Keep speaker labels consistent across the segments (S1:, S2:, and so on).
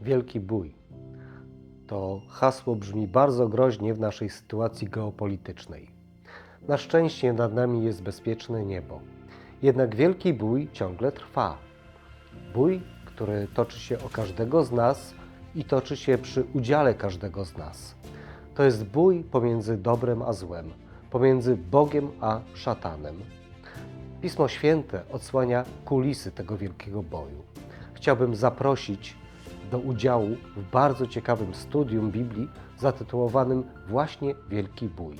S1: Wielki bój. To hasło brzmi bardzo groźnie w naszej sytuacji geopolitycznej. Na szczęście nad nami jest bezpieczne niebo. Jednak wielki bój ciągle trwa. Bój, który toczy się o każdego z nas i toczy się przy udziale każdego z nas. To jest bój pomiędzy dobrem a złem, pomiędzy Bogiem a szatanem. Pismo Święte odsłania kulisy tego wielkiego boju. Chciałbym zaprosić do udziału w bardzo ciekawym studium Biblii zatytułowanym właśnie Wielki Bój.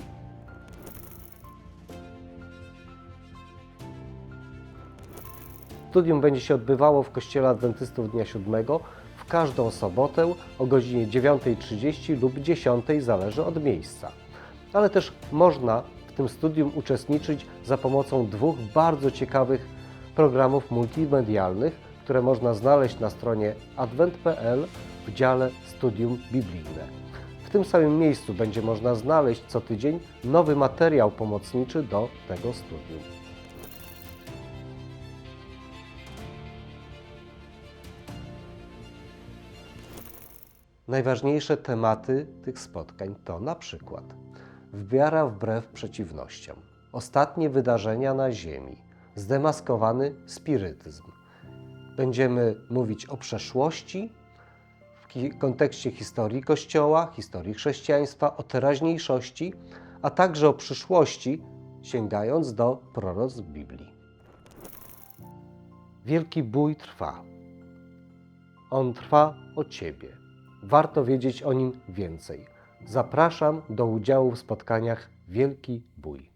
S1: Studium będzie się odbywało w Kościele Adwentystów Dnia Siódmego w każdą sobotę o godzinie 9.30 lub 10.00, zależy od miejsca. Ale też można w tym studium uczestniczyć za pomocą dwóch bardzo ciekawych programów multimedialnych, które można znaleźć na stronie advent.pl w dziale Studium Biblijne. W tym samym miejscu będzie można znaleźć co tydzień nowy materiał pomocniczy do tego studium. Najważniejsze tematy tych spotkań to na przykład wiara wbrew przeciwnościom, ostatnie wydarzenia na Ziemi, zdemaskowany spirytyzm. Będziemy mówić o przeszłości w kontekście historii Kościoła, historii chrześcijaństwa, o teraźniejszości, a także o przyszłości, sięgając do proroc Biblii. Wielki bój trwa. On trwa o Ciebie. Warto wiedzieć o nim więcej. Zapraszam do udziału w spotkaniach Wielki Bój.